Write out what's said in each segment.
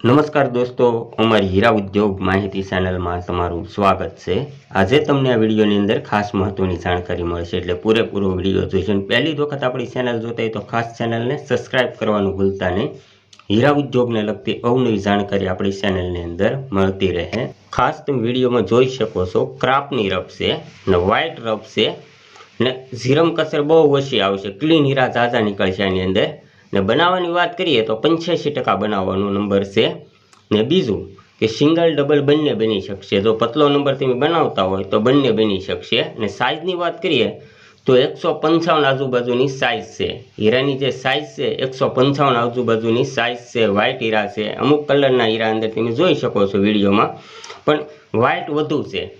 નમસ્કાર દોસ્તો અમારી હીરા ઉદ્યોગ માહિતી ચેનલમાં તમારું સ્વાગત છે. આજે તમને આ વિડીયોની અંદર ખાસ મહત્વની જાણકારી મળશે એટલે પૂરેપૂરો વીડિયો જોઈશે પહેલી વખત આપણી ચેનલ જોતા હોય તો ખાસ ચેનલને સબસ્ક્રાઇબ કરવાનું ભૂલતા નહીં. હીરા ઉદ્યોગને લગતી અવનવી જાણકારી આપણી ચેનલની અંદર મળતી રહે ખાસ તમે વિડીયોમાં જોઈ શકો છો, ક્રાપની રફ છે ને વ્હાઇટ રફ છે ને ઝીરમ કસર બહુ ઓછી આવશે ક્લીન હીરા ઝાઝા નીકળશે આની અંદર. ને બનાવવાની વાત કરીએ તો પંચ્યાસી ટકા બનાવવાનો નંબર છે. ને બીજું કે સિંગલ ડબલ બંને બની શકશે. જો પતલો નંબર તમે બનાવતા હોય તો બંને બની શકશે. ને સાઇઝની વાત કરીએ તો એકસો પંચાવન આજુબાજુની સાઇઝ છે. હીરાની જે સાઇઝ છે, એકસો પંચાવન આજુબાજુની સાઇઝ છે. વ્હાઇટ હીરા છે. અમુક કલરના હીરા અંદર તમે જોઈ શકો છો વિડીયોમાં. પણ વ્હાઇટ વધુ છે.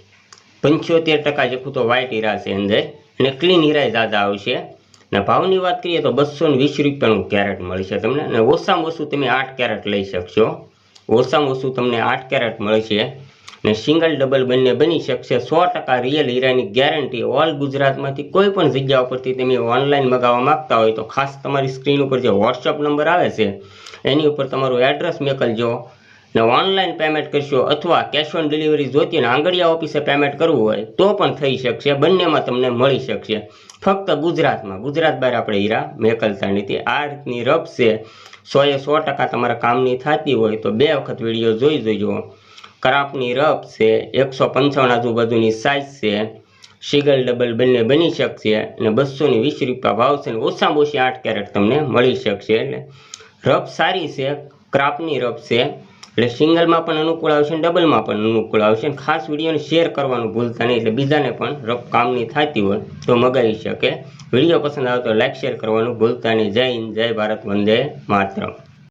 પંચોતેર ટકા જેટલું તો વ્હાઇટ હીરા છે અંદર. અને ક્લીન હીરા દાદા આવશે. ને ભાવની વાત કરીએ તો બસો વીસ રૂપિયાનું કેરેટ મળશે તમને. અને ઓછામાં ઓછું તમે આઠ કેરેટ લઈ શકશો. ઓછામાં ઓછું તમને આઠ કેરેટ મળશે ને સિંગલ ડબલ બંને બની શકશે. સો ટકા રિયલ હીરાની ગેરંટી ઓલ ગુજરાતમાંથી કોઈ પણ જગ્યા ઉપરથી તમે ઓનલાઈન મગાવવા માંગતા હોય તો ખાસ તમારી સ્ક્રીન ઉપર જે વોટ્સઅપ નંબર આવે છે, એની ઉપર તમારું એડ્રેસ મોકલજો. ને ઓનલાઈન પેમેન્ટ કરશો અથવા કેશ ઓન ડિલિવરી જોતી હોય આંગળીયા ઓફિસે પેમેન્ટ કરવું હોય, તો પણ થઈ શકશે. બંનેમાં તમને મળી શકશે. ફક્ત ગુજરાતમાં, ગુજરાત બહાર આપણે હીરા મેકલતા નથી આ રીતની રફ છે. સોએ સો ટકા તમારા કામની થતી હોય તો બે વખત વીડિયો જોઈ જોજો. ક્રાફની રફ છે, એકસો પંચાવન આજુબાજુની સાઇઝ છે. સિગલ, ડબલ બંને બની શકશે અને બસોની વીસ રૂપિયા ભાવ છે ને ઓછામાં ઓછી આઠ કેરેટ તમને મળી શકશે. એટલે રફ સારી છે ક્રાફની રફ છે. એટલે સિંગલમાં પણ અનુકૂળ આવશે અને ડબલમાં પણ અનુકૂળ આવશે અને ખાસ વિડીયોને શેર કરવાનું ભૂલતા નહીં એટલે બીજાને પણ કામની થતી હોય તો મગાવી શકે. વીડિયો પસંદ આવે તો લાઇક શેર કરવાનું ભૂલતા નહીં. જય હિન્દ, જય ભારત, વંદે માતરમ.